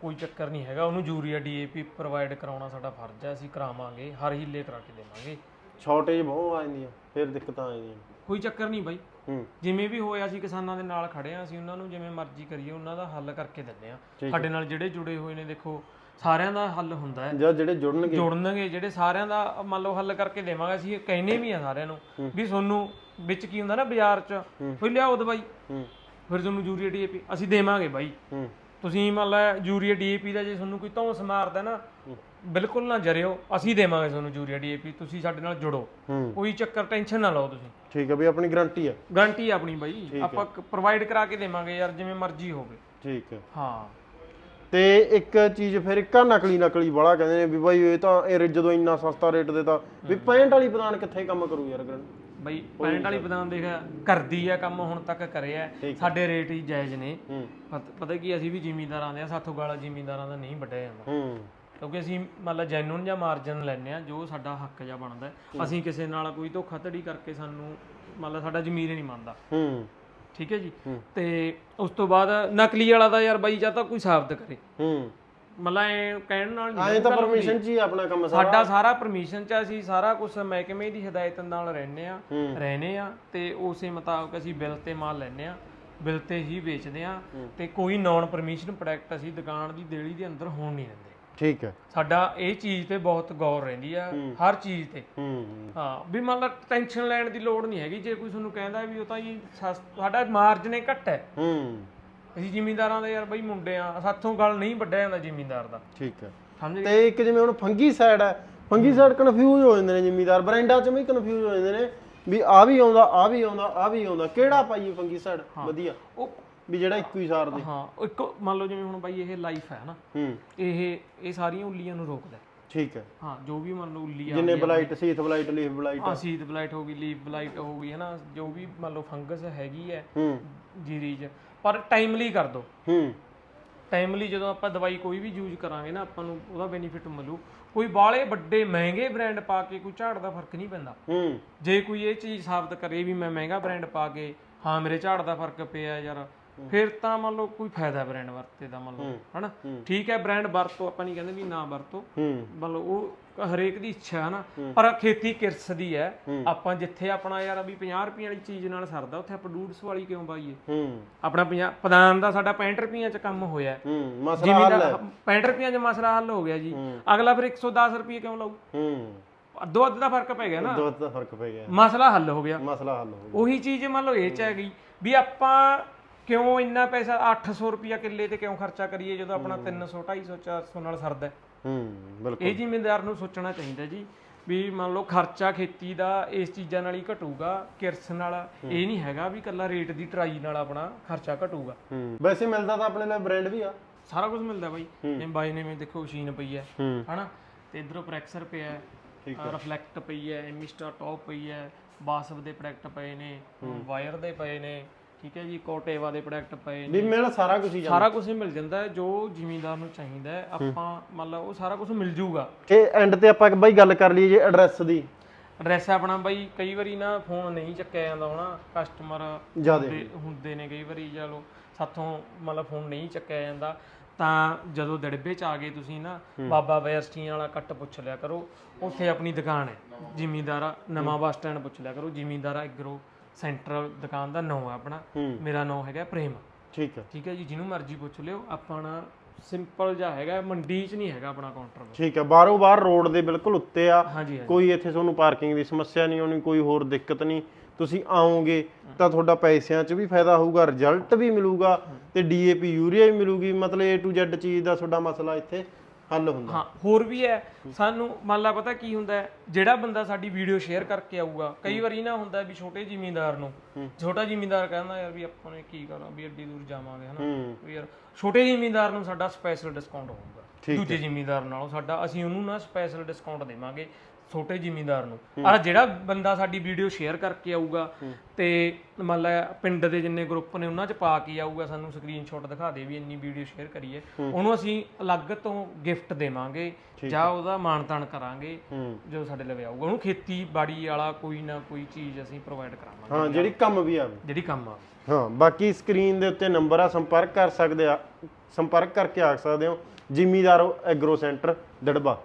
ਕੋਈ ਚੱਕਰ ਨਹੀਂ ਹੈਗਾ। ਉਹਨੂੰ ਯੂਰੀਆ ਡੀਏਪੀ ਪ੍ਰੋਵਾਈਡ ਕਰਾਉਣਾ ਸਾਡਾ ਫਰਜ਼ ਹੈ ਅਸੀਂ ਕਰਾਵਾਂਗੇ ਹਰ ਹੀਲੇ ਕਰਾ ਕੇ ਦੇਵਾਂਗੇ। ਸ਼ਾਰਟੇਜ ਬਹੁਤ ਆ ਜਾਂਦੀ ਆ ਫਿਰ ਦਿੱਕਤਾਂ ਆ ਜਾਂਦੀਆਂ। ਕੋਈ ਚੱਕਰ ਨਹੀਂ ਬਾਈ। ਹੂੰ। ਜਿਵੇਂ ਵੀ ਹੋਇਆ ਅਸੀਂ ਕਿਸਾਨਾਂ ਦੇ ਨਾਲ ਖੜੇ ਆ ਅਸੀਂ ਉਹਨਾਂ ਨੂੰ ਜਿਵੇਂ ਮਰਜ਼ੀ ਕਰੀਏ ਉਹਨਾਂ ਦਾ ਹੱਲ ਕਰਕੇ ਦਿੰਦੇ ਆ ਸਾਡੇ ਨਾਲ ਜਿਹੜੇ ਜੁੜੇ ਹੋਏ ਨੇ ਦੇਖੋ ਸਾਰਿਆਂ ਦਾ ਹੱਲ ਹੁੰਦਾ ਹੈ। ਜਾਂ ਜਿਹੜੇ ਜੁੜਨਗੇ। ਜੋੜਨਗੇ ਜਿਹੜੇ ਸਾਰਿਆਂ ਦਾ ਮੰਨ ਲਓ ਹੱਲ ਕਰਕੇ ਦੇਵਾਂਗੇ ਅਸੀਂ ਇਹ ਕਹਿੰਨੇ ਵੀ ਆ ਸਾਰਿਆਂ ਨੂੰ ਵੀ ਤੁਹਾਨੂੰ ਵਿੱਚ ਕੀ ਹੁੰਦਾ ਨਾ ਬਾਜ਼ਾਰ 'ਚ ਫਿਰ ਲਿਆਓ ਦਵਾਈ। ਫਿਰ ਤੁਹਾਨੂੰ ਯੂਰੀਆ ਡੀਏਪੀ ਅਸੀਂ ਦੇਵਾਂਗੇ ਬਾਈ। ਹੂੰ। ਤੁਸੀਂ ਮੰਨ ਲਾ ਯੂਰੀਆ ਡੀਏਪੀ ਦਾ ਜੇ ਤੁਹਾਨੂੰ ਕੋਈ ਧੌਂਸ ਮਾਰਦਾ ਨਾ ਬਿਲਕੁਲ ਨਾ ਜਰਿਓ ਅਸੀਂ ਦੇਵਾਂਗੇ ਤੁਹਾਨੂੰ ਯੂਰੀਆ ਡੀਏਪੀ ਤੁਸੀਂ ਸਾਡੇ ਨਾਲ ਜੁੜੋ। ਹੂੰ। ਕੋਈ ਚੱਕਰ ਟੈਨਸ਼ਨ ਨਾ ਲਓ ਤੁਸੀਂ। ਠੀਕ ਹੈ ਵੀ ਆਪਣੀ ਗਾਰੰਟੀ ਆ। ਗਾਰੰਟੀ ਆਪਣੀ ਬਾਈ। ਆਪਾਂ ਪ੍ਰੋਵਾਈਡ ਕਰਾ ਕੇ ਦੇਵਾਂਗੇ ਯਾਰ ਜਿਵੇਂ ਮਰਜ਼ੀ ਹੋਵੇ। ਠੀਕ ਹੈ ਹਾਂ। ਤੇ ਇੱਕ ਚੀਜ਼ ਫਿਰ ਇੱਕਾ ਨਕਲੀ ਨਕਲੀ ਵਾਲਾ ਕਹਿੰਦੇ ਨੇ ਵੀ ਬਾਈ ਇਹ ਤਾਂ ਇਹ ਜਦੋਂ ਇੰਨਾ ਸਸਤਾ ਰੇਟ ਦੇ ਤਾਂ ਵੀ 65 ਵਾਲੀ ਪ੍ਰਦਾਨ ਕਿੱਥੇ ਕੰਮ ਕਰੂ ਯਾਰ ਗਰਨ ਬਾਈ ਪੈਂਟ ਵਾਲੀ ਬਦਾਮ ਦੇਖ ਕਰਦੀ ਆ ਕੰਮ ਹੁਣ ਤੱਕ ਕਰਿਆ। ਸਾਡੇ ਰੇਟ ਹੀ ਜਾਇਜ਼ ਨੇ। ਪਤ- ਕੀ ਅਸੀਂ ਵੀ ਜ਼ਿਮੀਂਦਾਰਾਂ ਦੇ ਆ ਸਾਥੋਂ ਗਾਲਾ ਜ਼ਿਮੀਂਦਾਰਾਂ ਦਾ ਨਹੀਂ ਵੱਢਿਆ ਜਾਂਦਾ। ਕਿਉਂਕਿ ਅਸੀਂ ਮੰਨ ਲਾ ਜੈਨੂਨ ਜਾਂ ਮਾਰਜਨ ਲੈਨੇ ਆ ਜੋ ਸਾਡਾ ਹੱਕ ਜਾਂ ਬਣਦਾ। ਅਸੀਂ ਕਿਸੇ ਨਾਲ ਕੋਈ ਧੋਖਾਧੜੀ ਕਰਕੇ ਸਾਨੂੰ ਮੰਨ ਲਾ ਸਾਡਾ ਜ਼ਮੀਰ ਹੀ ਨਹੀਂ ਮੰਨਦਾ। ਹੂੰ। ਠੀਕ ਹੈ ਜੀ? ਤੇ ਉਸ ਤੋਂ ਬਾਅਦ ਨਕਲੀ ਵਾਲਾ ਦਾ ਯਾਰ ਬਾਈ ਜਾਂ ਤਾਂ ਕੋਈ ਸਾਬਤ ਕਰੇ। ਹੂੰ। ਮਤਲਬ ਐ ਕਹਿਣ ਨਾਲ ਨਹੀਂ ਐਂ ਤਾਂ ਪਰਮਿਸ਼ਨ ਚ ਹੀ ਆਪਣਾ ਕੰਮ ਸਾਰਾ। ਸਾਡਾ ਸਾਰਾ ਪਰਮਿਸ਼ਨ ਚ ਅਸੀਂ ਸਾਰਾ ਕੁਝ ਮਹਿਕਮੇ ਦੀ ਹਦਾਇਤ ਨਾਲ ਰਹਿੰਦੇ ਆ ਰਹਿੰਦੇ ਆ ਤੇ ਉਸੇ ਮੁਤਾਬਕ ਅਸੀਂ ਬਿੱਲ ਤੇ ਮਾਲ ਲੈਨੇ ਆ ਬਿੱਲ ਤੇ ਹੀ ਵੇਚਦੇ ਆ ਤੇ ਕੋਈ ਨਾਨ ਪਰਮਿਸ਼ਨ ਪ੍ਰੋਡਕਟ ਅਸੀਂ ਦੁਕਾਨ ਦੀ ਦੇਲੀ ਦੇ ਅੰਦਰ ਹੋਣ ਨਹੀਂ ਦਿੰਦੇ। ਠੀਕ ਹੈ। ਸਾਡਾ ਇਹ ਚੀਜ਼ ਤੇ ਬਹੁਤ ਗੌਰ ਰਹਿੰਦੀ ਆ ਹਰ ਚੀਜ਼ ਤੇ। ਹੂੰ ਹਾਂ। ਵੀ ਮੰਨ ਲਾ ਟੈਨਸ਼ਨ ਲੈਣ ਦੀ ਲੋੜ ਨਹੀਂ ਹੈਗੀ ਜੇ ਕੋਈ ਤੁਹਾਨੂੰ ਕਹਿੰਦਾ ਵੀ ਉਹ ਤਾਂ ਜੀ ਸਸ- ਸਾਡਾ ਮਾਰਜਨ ਹੀ ਘੱਟ ਹੈ। ਹੂੰ। ਅਸੀਂ ਜ਼ਿਮੀਂਦਾਰਾਂ ਦੇ ਯਾਰ ਬਈ ਮੁੰਡੇ ਆ ਸਾਥੋਂ ਗੱਲ ਨਹੀਂ ਵੱਡਿਆ ਜਾਂਦਾ ਜ਼ਿਮੀਂਦਾਰ ਦਾ। ਠੀਕ ਹੈ। ਸਮਝ ਗਏ? ਤੇ ਇੱਕ ਜਿਵੇਂ ਹੁਣ ਫੰਗੀ ਸਾਈਡ ਹੈ ਫੰਗੀ ਸਾਈਡ ਕਨਫਿਊਜ਼ ਹੋ ਜਾਂਦੇ ਨੇ ਜ਼ਿਮੀਦਾਰ ਬ੍ਰਾਂਡਾਂ ਚ ਵੀ ਕਨਫਿਊਜ਼ ਹੋ ਜਾਂਦੇ ਨੇ ਵੀ ਆ ਵੀ ਆਉਂਦਾ ਆ ਵੀ ਆਉਂਦਾ ਆ ਵੀ ਆਉਂਦਾ। ਕਿਹੜਾ ਪਾਈਏ ਫੰਗੀ ਸਾਈਡ ਵਧੀਆ। ਉਹ ਵੀ ਜਿਹੜਾ ਇੱਕੋ ਹੀ ਸਾਰ ਦੇ। ਹਾਂ ਇੱਕ ਮੰਨ ਲਓ ਜਿਵੇਂ ਹੁਣ ਬਾਈ ਇਹ ਲਾਈਫ ਹੈ ਨਾ ਹੂੰ। ਇਹ ਇਹ ਸਾਰੀਆਂ ਉੱਲੀਆਂ ਨੂੰ ਰੋਕਦਾ। ਠੀਕ ਹੈ। ਹਾਂ ਜੋ ਵੀ ਮੰਨ ਲਓ ਉੱਲੀ ਆ ਜਿੰਨੇ blight sheath blight leaf blight. ਆ ਸੀਤ ਬਲਾਈਟ ਹੋ ਗਈ ਲੀਫ ਬਲਾਈਟ ਹੋ ਗਈ ਹੈ ਨਾ ਜੋ ਵੀ ਮੰਨ ਲਓ ਫੰਗਸ ਹੈਗੀ ਹੈ ਹੂੰ। ਜੀਰੀ 'ਚ ਪਰ ਟਾਈਮਲੀ ਕਰ ਦੋ। ਹੂੰ। ਟਾਈਮਲੀ ਜਦੋਂ ਆਪਾਂ ਦਵਾਈ ਕੋਈ ਵੀ ਯੂਜ਼ ਕਰਾਂਗੇ ਨਾ ਆਪਾਂ ਨੂੰ ਉਹਦਾ ਬੈਨੀਫਿਟ ਮਿਲੂ। ਕੋਈ ਬਾਲੇ ਵੱਡੇ ਮਹਿੰਗੇ ਬ੍ਰਾਂਡ ਪਾ ਕੇ ਕੋਈ ਝਾੜ ਦਾ ਫ਼ਰਕ ਨਹੀਂ ਪੈਂਦਾ। ਹੂੰ। ਜੇ ਕੋਈ ਇਹ ਚੀਜ਼ ਸਾਬਤ ਕਰੇ ਵੀ ਮੈਂ ਮਹਿੰਗਾ ਬ੍ਰਾਂਡ ਪਾ ਕੇ ਹਾਂ ਮੇਰੇ ਝਾੜ ਦਾ ਫ਼ਰਕ ਪਿਆ ਯਾਰ ਫਿਰ ਤਾਂ ਮੰਨ ਲਓ ਕੋਈ ਫਾਇਦਾ ਬ੍ਰਾਂਡ ਵਰਤੇ ਦਾ ਮੰਨ ਲਓ ਹਨਾ? ਠੀਕ ਹੈ ਬ੍ਰਾਂਡ ਵਰਤੋ ਆਪਾਂ ਨਹੀਂ ਕਹਿੰਦੇ ਵੀ ਨਾ ਵਰਤੋ। ਹੂੰ। ਮੰਨ ਲਓ ਉਹ ਹਰੇਕ ਦੀ ਇੱਛਾ ਹੈ ਨਾ। ਪਰ ਖੇਤੀ ਕਿਰਸ ਦੀ ਹੈ। ਆਪਾਂ ਜਿੱਥੇ ਆਪਣਾ ਯਾਰ ਵੀ 50 ਰੁਪਏ ਵਾਲੀ ਚੀਜ਼ ਨਾਲ ਸਰਦਾ ਉੱਥੇ ਆਪਾਂ 150 ਵਾਲੀ ਕਿਉਂ ਪਾਈਏ ਹੂੰ। ਆਪਣਾ 50 ਪ੍ਰਧਾਨ ਦਾ ਸਾਡਾ 65 ਰੁਪਈਆਂ ਚ ਕੰਮ ਹੋਇਆ ਹੂੰ। ਮਸਲਾ ਹੱਲ ਜਿਵੇਂ ਹੈ। 65 ਰੁਪਈਆਂ ਚ ਮਸਲਾ ਹੱਲ ਹੋ ਗਿਆ ਜੀ। ਅਗਲਾ ਫਿਰ 110 ਰੁਪਏ ਕਿਉਂ ਲਾਊ? ਹੂੰ। ਅੱਧੋ ਅੱਧ ਦਾ ਫ਼ਰਕ ਪੈ ਗਿਆ ਨਾ। ਦੋ ਦਾ ਫ਼ਰਕ ਪੈ ਗਿਆ। ਮਸਲਾ ਹੱਲ ਹੋ ਗਿਆ। ਮਸਲਾ ਹੱਲ ਹੋ ਗਿਆ। ਉਹੀ ਚੀਜ਼ ਮੰਨ ਲਓ ਇਹ ਚ ਹੈਗੀ ਵੀ ਆਪਾਂ ਕਿਉਂ ਇੰਨਾ ਪੈਸਾ? 800 ਰੁਪਿਆ ਕਿੱਲੇ ਤੇ ਕਿਉਂ ਖਰਚਾ ਕਰੀਏ ਜਦੋਂ ਆਪਣਾ 300 250 400 ਨਾਲ ਸਰਦਾ ਹੈ? ਬਿਲਕੁਲ। ਇਹ ਜ਼ਿਮੀਂਦਾਰ ਨੂੰ ਸੋਚਣਾ ਚਾਹੀਦਾ ਜੀ ਵੀ ਮੰਨ ਲਓ ਖਰਚਾ ਖੇਤੀ ਦਾ ਇਸ ਚੀਜ਼ਾਂ ਨਾਲ ਹੀ ਘਟੂਗਾ ਕਿਰਸ ਨਾਲ। ਇਹ ਨਹੀਂ ਹੈਗਾ ਵੀ ਕੱਲਾ ਰੇਟ ਦੀ ਟਰਾਈ ਨਾਲ ਆਪਣਾ ਖਰਚਾ ਘਟੂਗਾ। ਵੈਸੇ ਮਿਲਦਾ ਤਾਂ ਆਪਣੇ ਲਈ ਬ੍ਰਾਂਡ ਵੀ ਆ। ਸਾਰਾ ਕੁਝ ਮਿਲਦਾ ਬਾਈ। ਜਿਵੇਂ ਬਾਈ ਨੇ ਵੀ ਦੇਖੋ ਮਸ਼ੀਨ ਪਈ ਹੈ ਹਨਾ? ਤੇ ਇਧਰੋਂ ਪ੍ਰੈਕਸਰ ਪਿਆ ਹੈ ਰਿਫਲੈਕਟ ਪਈ ਹੈ ਐਮਿਸਟਾ ਟੌਪ ਪਈ ਹੈ ਬਾਸਵ ਦੇ ਪ੍ਰੋਡਕਟ ਪਏ ਨੇ ਵਾਇਰ ਦੇ ਪਏ ਨੇ ਠੀਕ ਹੈ ਜੀ ਕੋਟੇਵਾ ਦੇ ਪ੍ਰੋਡਕਟ ਪਏ ਨੇ। ਵੀ ਮਿਲ ਸਾਰਾ ਕੁਝ ਹੀ ਜਾਂਦਾ। ਸਾਰਾ ਕੁਝ ਮਿਲ ਜਾਂਦਾ ਹੈ ਜੋ ਜ਼ਿਮੀਂਦਾਰ ਨੂੰ ਚਾਹੀਦਾ ਹੈ। ਆਪਾਂ ਮੰਨ ਲਓ ਉਹ ਸਾਰਾ ਕੁਝ ਮਿਲ ਜਾਊਗਾ ਇਹ ਐਂਡ ਤੇ ਆਪਾਂ ਇੱਕ ਬਾਈ ਗੱਲ ਕਰ ਲਈਏ ਜੇ ਐਡਰੈਸ ਦੀ। ਐਡਰੈਸ ਆਪਣਾ ਬਾਈ ਕਈ ਵਾਰੀ ਨਾ ਫੋਨ ਨਹੀਂ ਚੱਕਿਆ ਜਾਂਦਾ ਹੋਣਾ ਕਸਟਮਰ ਜਿਆਦੇ। ਹੁੰਦੇ- ਨੇ ਕਈ ਵਾਰੀ ਚਲੋ ਸਾਥੋਂ ਮਤਲਬ ਫੋਨ ਨਹੀਂ ਚੱਕਿਆ ਜਾਂਦਾ। ਤਾਂ ਜਦੋਂ ਦੜਬੇ ਚ ਆ ਗਏ ਤੁਸੀਂ ਨਾ ਬਾਬਾ ਵੈਰਸਟੀਆਂ ਵਾਲਾ ਕੱਟ ਪੁੱਛ ਲਿਆ ਕਰੋ। ਉੱਥੇ ਆਪਣੀ ਦੁਕਾਨ ਹੈ। ਜ਼ਿਮੀਂਦਾਰਾ ਨਵਾਂ ਬੱਸ ਸਟੈਂਡ ਪੁੱਛ ਲਿਆ ਕਰੋ। ਜ਼ਿਮੀਂਦਾਰਾ ਐਗਰੋ ਸੈਂਟਰਲ ਦੁਕਾਨ ਦਾ ਨਾਮ ਹੈ ਆਪਣਾ। ਮੇਰਾ ਨਾਮ ਹੈਗਾ ਪ੍ਰੇਮ। ਠੀਕ ਹੈ ਠੀਕ ਹੈ ਜੀ ਜਿਹਨੂੰ ਮਰਜ਼ੀ ਪੁੱਛ ਲਿਓ। ਆਪਣਾ ਸਿੰਪਲ ਜਿਹਾ ਹੈਗਾ ਮੰਡੀ 'ਚ ਨਹੀਂ ਹੈਗਾ ਆਪਣਾ ਕਾਊਂਟਰ ਠੀਕ ਹੈ ਬਾਹਰੋਂ ਬਾਹਰ ਰੋਡ ਦੇ ਬਿਲਕੁਲ ਉੱਤੇ ਆ। ਕੋਈ ਇੱਥੇ ਤੁਹਾਨੂੰ ਪਾਰਕਿੰਗ ਦੀ ਸਮੱਸਿਆ ਨਹੀਂ ਆਉਣੀ ਕੋਈ ਹੋਰ ਦਿੱਕਤ ਨਹੀਂ। ਤੁਸੀਂ ਆਓਗੇ ਤਾਂ ਤੁਹਾਡਾ ਪੈਸਿਆਂ 'ਚ ਵੀ ਫਾਇਦਾ ਹੋਊਗਾ ਰਿਜ਼ਲਟ ਵੀ ਮਿਲੂਗਾ ਤੇ ਡੀਏਪੀ ਯੂਰੀਆ ਵੀ ਮਿਲੂਗੀ। ਮਤਲਬ A to Z ਚੀਜ਼ ਦਾ ਤੁਹਾਡਾ ਮਸਲਾ ਇੱਥੇ ਹੱਲ ਹੁੰਦਾ। ਹਾਂ ਹੋਰ ਵੀ ਹੈ। ਸਾਨੂੰ ਮੰਨ ਲਾ ਪਤਾ ਕੀ ਹੁੰਦਾ ਹੈ ਜਿਹੜਾ ਬੰਦਾ ਸਾਡੀ ਵੀਡੀਓ ਸ਼ੇਅਰ ਕਰਕੇ ਆਊਗਾ ਕਈ ਵਾਰੀ ਨਾ ਹੁੰਦਾ ਵੀ ਛੋਟੇ ਜ਼ਿਮੀਂਦਾਰ ਨੂੰ ਛੋਟਾ ਜ਼ਿਮੀਂਦਾਰ ਕਹਿੰਦਾ ਯਾਰ ਵੀ ਆਪਾਂ ਨੇ ਕੀ ਕਰਾਂ ਵੀ ਐਡੀ ਦੂਰ ਜਾਵਾਂਗੇ ਹਨਾ। ਵੀ ਯਾਰ ਛੋਟੇ ਜ਼ਿਮੀਂਦਾਰ ਨੂੰ ਸਾਡਾ ਸਪੈਸ਼ਲ ਡਿਸਕਾਊਂਟ ਹੋਊਗਾ ਦੂਜੇ ਜ਼ਿਮੀਂਦਾਰ ਨਾਲੋਂ ਸਾਡਾ ਅਸੀਂ ਉਹਨੂੰ ਨਾ ਸਪੈਸ਼ਲ ਡਿਸਕਾਊਂਟ ਦੇਵਾਂਗੇ ਛੋਟੇ ਜ਼ਿਮੀਂਦਾਰ ਨੂੰ। ਆ ਜਿਹੜਾ ਬੰਦਾ ਸਾਡੀ ਵੀਡੀਓ ਸ਼ੇਅਰ ਕਰਕੇ ਆਊਗਾ ਤੇ ਮੰਨ ਲਾ ਪਿੰਡ ਦੇ ਜਿੰਨੇ ਗਰੁੱਪ ਨੇ ਉਹਨਾਂ 'ਚ ਪਾ ਕੇ ਆਊਗਾ ਸਾਨੂੰ ਸਕਰੀਨਸ਼ਾਟ ਦਿਖਾ ਦੇ ਵੀ ਇੰਨੀ ਵੀਡੀਓ ਸ਼ੇਅਰ ਕਰੀਏ। ਉਹਨੂੰ ਅਸੀਂ ਅਲੱਗ ਤੋਂ ਗਿਫਟ ਦੇਵਾਂਗੇ ਜਾਂ ਉਹਦਾ ਮਾਨਤਾਨ ਕਰਾਂਗੇ ਜੋ ਸਾਡੇ ਲਵੇ ਆਊਗਾ। ਉਹਨੂੰ ਖੇਤੀਬਾੜੀ ਵਾਲਾ ਕੋਈ ਨਾ ਕੋਈ ਚੀਜ਼ ਅਸੀਂ ਪ੍ਰੋਵਾਈਡ ਕਰਾਵਾਂਗੇ। ਹਾਂ ਜਿਹੜੀ ਕੰਮ ਵੀ ਆਵੇ ਜਿਹੜੀ ਕੰਮ ਆ। ਹਾਂ ਬਾਕੀ ਸਕਰੀਨ ਦੇ ਉੱਤੇ ਨੰਬਰ ਆ ਸੰਪਰਕ ਕਰ ਸਕਦੇ ਆ ਸੰਪਰਕ ਕਰਕੇ ਆ ਸਕਦੇ ਹੋ। ਜ਼ਿਮੀਦਾਰ ਐਗਰੋ ਸੈਂਟਰ ਦੜਬਾ।